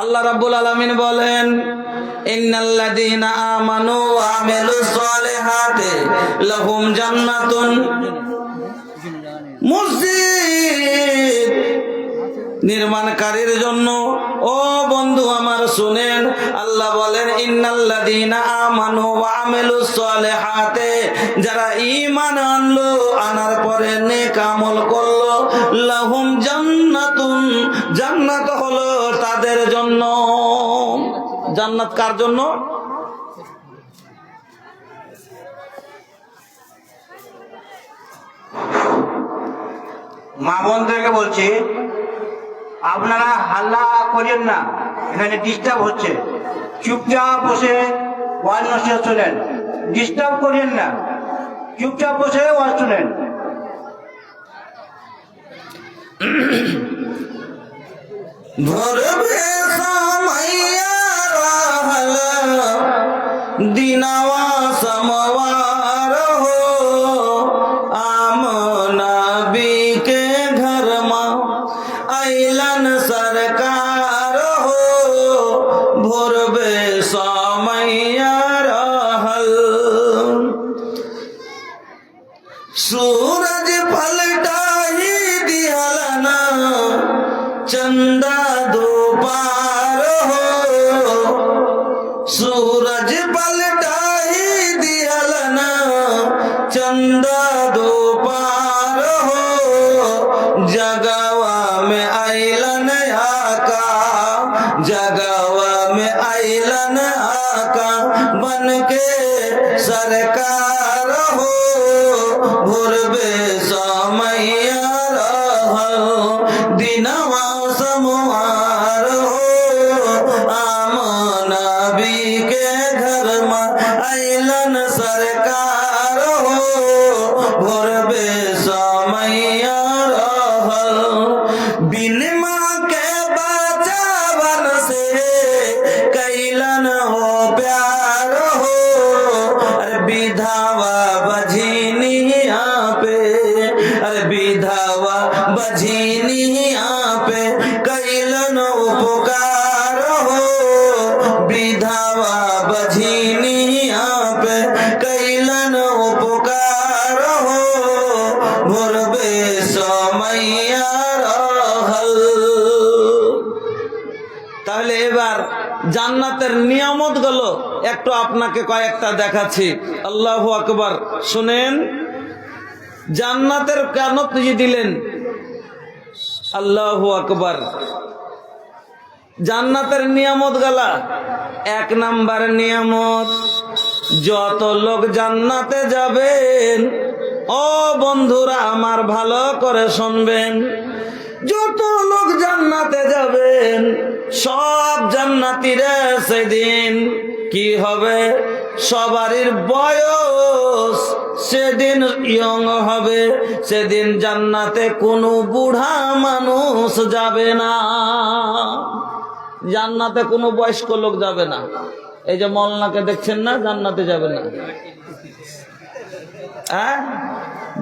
আল্লাহ রাব্বুল আলামিন বলেন, ইন্নাল্লাযীনা আমানু ওয়া আমিলুস সালিহাতি লাহুম জান্নাতুন মসজিদ নির্মাণকারীর জন্য, ও বন্ধু আমার, শুনেন। আল্লাহ বলেন, ইন্নাল্লাযীনা আমানু ওয়া আমিলুস সালিহাতে। যারা ঈমান আনলো, আনার পরে নেক আমল করল, লাহুম জান্নাতুন জান্নাত কার জন্য? মা বোনদেরকে বলছি আপনারা হাল্লা করেন না এখানে ডিস্টার্ব হচ্ছে। চুপচাপ বসে ওয়াজ নসিহত শোনেন। ডিস্টার্ব করেন না চুপচাপ বসে ওয়াজ শোনেন। ধরবে जगवा में आइलन आका बन के सरकार हो भोरबे समैया रहल। दिनवा समवार একটু আপনাকে কয়েকটা দেখাচ্ছি। আল্লাহ আকবার। শুনেন, জান্নাতের কেন তুই দিলেন। আল্লাহ আকবার। জান্নাতের নিয়ামত গালা। এক নাম্বার নিয়ামত, যত লোক জান্নাতে যাবেন, ও বন্ধুরা আমার ভালো করে শুনবেন। যত লোক জান্নাতে যাবেন, সব জান্নাতিরা সেদিন কি হবে? সবারই বয়স সেদিন ইয়ং হবে। সেদিন জান্নাতে কোনো বুড়া মানুষ যাবে না। জান্নাতে কোনো বয়স্ক লোক যাবে না। এই যে মলনাকে দেখছেন না, জান্নাতে যাবে না। হ্যাঁ?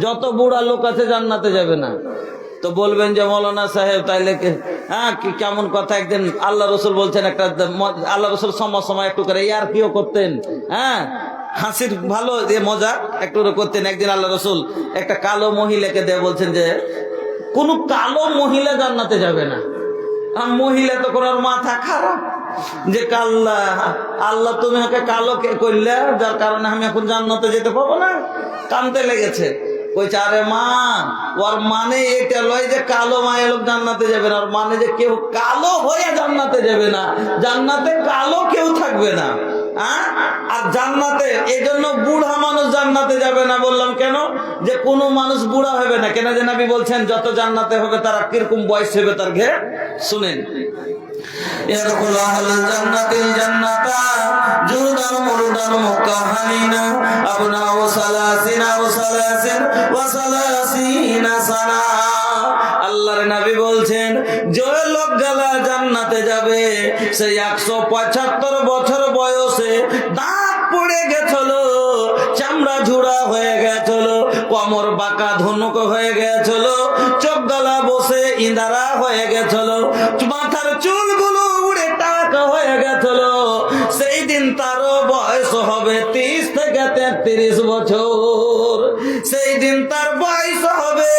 যত বুড়া লোক আছে জান্নাতে যাবে না। তো বলবেন যে মৌলানা সাহেব, তাইলে হ্যাঁ কেমন কথা? একদিন আল্লাহ রসুল বলছেন একটা আল্লাহ রসুল সময় সময় একটু করে ইয়ার কিও করতেন। হ্যাঁ হাসির ভালো যে মজা একটু করে করতেন। একদিন আল্লাহ রসুল একটা কালো মহিলাকে দিয়ে বলছেন যে, কোন কালো মহিলা জান্নাতে যাবে না। আর মহিলা তো করার মাথা খারাপ। যে কাল্লা, আল্লাহ তুমি ওকে কালো কে করলে? যার কারণে আমি এখন জান্নাতে যেতে পাবো না। কানতে লেগেছে। কইছে, আরে মা, ওর মানে এটা লয় যে কালো মায়ের লোক জান্নাতে যাবে না, ওর মানে যে কেউ কালো হয়ে জান্নাতে যাবে না, জান্নাতে কালো কেউ থাকবে না হ্যাঁ? আর জান্নাতে এই জন্য বুড়া মানুষ জান্নাতে যাবে না। বললাম, কেন? যে কোনো মানুষ বুড়া হবে না। কেন যে নবী বলছেন, যত জান্নাতে হবে তারা কীরকম বয়স হবে তার ঘে শুনেন يدخل أهل الجنة الجنة جودا مردا مكهنين أبناء ثلاثين وثلاثين وثلاثين سنة আল্লাহর নবী বলছেন যে লোক গেলা জান্নাতে যাবে সে একশো পঁচাত্তর বছর বয়সে দাঁত পড়ে গেছিল চামড়া ঝুড়া হয়ে গেছিল কমর বাঁকা ধনুক হয়ে গেছিল চোখ গলা বসে ইন্দারা হয়ে গেছিল মাথার চুলগুলো হয়ে গেছিল। সেই দিন তারও বয়স হবে তিরিশ থেকে তেত্রিশ বছর। সেই দিন তার বয়স হবে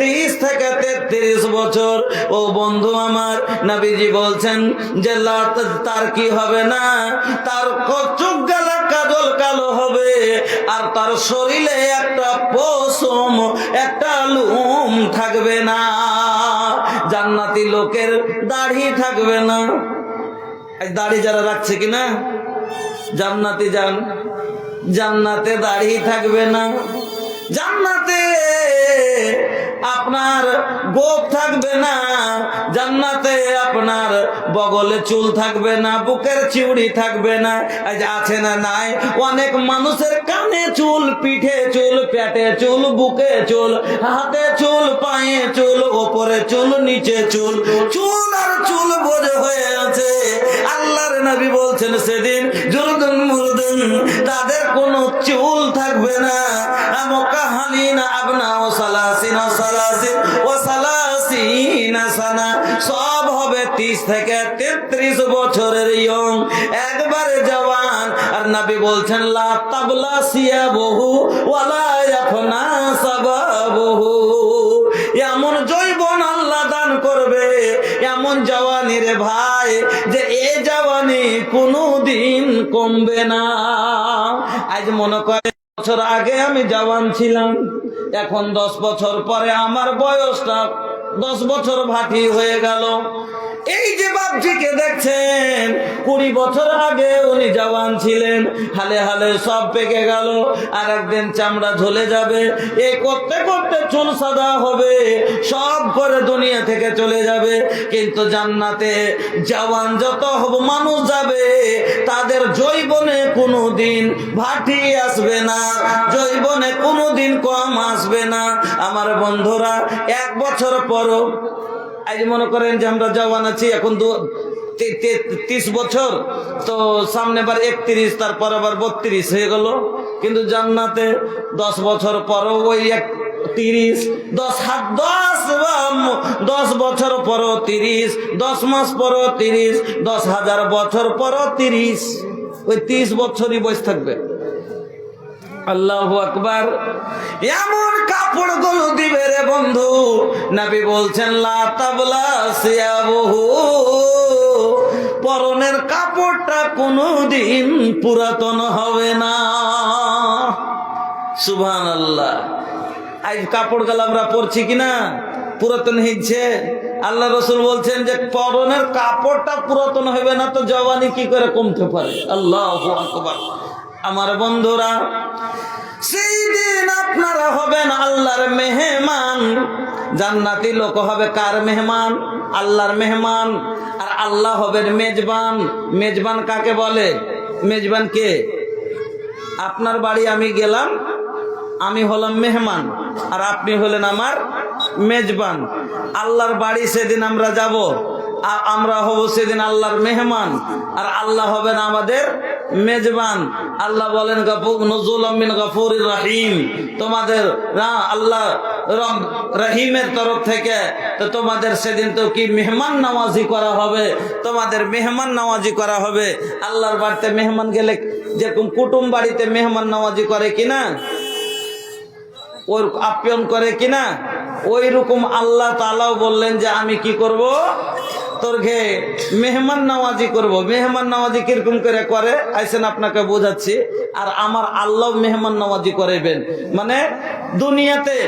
তিরিশ থেকে তেত্রিশ বছর। ও বন্ধু আমার, নাবিজি বলছেন যে তার কি হবে না? তার চোখ গেলা কাজল কালো হবে আর তার শরীরে একটা পশম, একটা লুম থাকবে না। জান্নাতি লোকের দাড়ি থাকবে না। দাড়ি যারা রাখছে কিনা? জান্নাতি যান। জান্নাতে দাড়ি থাকবে না। জান্নাতে আপনার গোপ থাকবে না। জান্নাতে আপনার বগলে চুল থাকবে না, বুকের চিউড়ি থাকবে না। আছে না নাই? অনেক মানুষের কানে চুল, পিঠে চুল, পেটে চুল, বুকে চুল, হাতে চুল, পায়ে চুল, ওপরে চুল, নিচে চুল। চুল আর চুল বোঝে হয়ে নবী বলছেন সেদিন জুরদুন মুরদুন তাদের কোনো চুল থাকবে না। ও সালাসিন ও সানা। সব হবে তিরিশ থেকে তেত্রিশ বছরের ইয়ং। একবারে জওয়ান। আর নবী বলছেন, লা তাবলা সিয়া বহু ওয়ালা ইয়াফনা সাবাবহু। এমন জৈবন আল্লাহ দান করবে এমন জওয়ানি রে ভাই যে এ জওয়ানি কোনোদিন কমবে না। আজ মনে করে বছর আগে আমি জওয়ান ছিলাম, এখন দশ বছর পরে আমার বয়সটা দশ বছর ভাটি হয়ে গেল। এই যে বাপটিকে দেখছেন, কুড়ি বছর আগে উনি জওয়ান ছিলেন, হালে হালে সব পেকে গেল আর একদিন চামড়া ঝলে যাবে এই করতে করতে চুল সাদা হবে, সব করে দুনিয়া থেকে চলে যাবে। কিন্তু জান্নাতে জওয়ান যত হব মানুষ যাবে, তাদের জৈবনে কোনো দিন ভাটি আসবে না জৈবনে কোনো দিন কম আসবে না। আমার বন্ধুরা, এক বছর পরও আজ মনে করেন যে আমরা জওয়ান আছি, এখন দু তিরিশ বছর, তো সামনে বার একত্রিশ, তারপর আবার বত্রিশ হয়ে গেল। কিন্তু জান্নাতে দশ বছর পরও ওই এক তিরিশ, দশ হাত, দশ দশ বছর পরও তিরিশ, দশ মাস পরও তিরিশ, দশ হাজার বছর পরও তিরিশ। ওই তিরিশ বছরই বয়স থাকবে। আল্লাহ আকবার। এমন কাপড়গুলো দিবে রে বন্ধু। নবী বলছেন, লা তাবলা পরনের কাপড়টা কোনোদিন পুরাতন হবে না। সুবহান আল্লাহ আজ কাপড় গাল আমরা পরছি কিনা? পুরাতন হচ্ছে আল্লাহ রসুল বলছেন যে, পরনের কাপড়টা পুরাতন হবে না তো জওয়ানি কি করে কমতে পারে? আল্লাহ আকবার। আমার বন্ধুরা, সেই দিন আপনারা হবেন আল্লাহর মেহমান। জান্নাতি লোক হবে কার মেহমান? আল্লাহর মেহমান। আর আল্লাহ হবেন মেজবান। মেজবান কাকে বলে? মেজবান কে? আপনার বাড়ি আমি গেলাম, আমি হলাম মেহমান, আর আপনি হলেন আমার মেজবান। আল্লাহর বাড়ি সেদিন আমরা যাব আমরা হব সেদিন আল্লাহর মেহমান, আর আল্লাহ হবেন আমাদের মেজবান। আল্লাহ বলেন গাফুর নজরুল আমিন গাফুর রাহিম। তোমাদের আল্লাহ রহিমের তরফ থেকে, তো তোমাদের সেদিন তো কি মেহমান নামাজি করা হবে? তোমাদের মেহমান নামাজি করা হবে? আল্লাহর বাড়িতে মেহমান গেলে যেরকম কুটুম বাড়িতে মেহমান নামাজি করে কিনা? ওর আপ্যায়ন করে কিনা? ওই রকম আল্লাহ তালাও বললেন যে, আমি কি করব? তোর ঘে মেহমান নামাজি করব। মেহমান নামাজি কীরকম করে করে? আইসেন আপনাকে বোঝাচ্ছি। আর আমার আল্লাহ মেহমান নামাজি করাইবেন। মানে দুনিয়াতে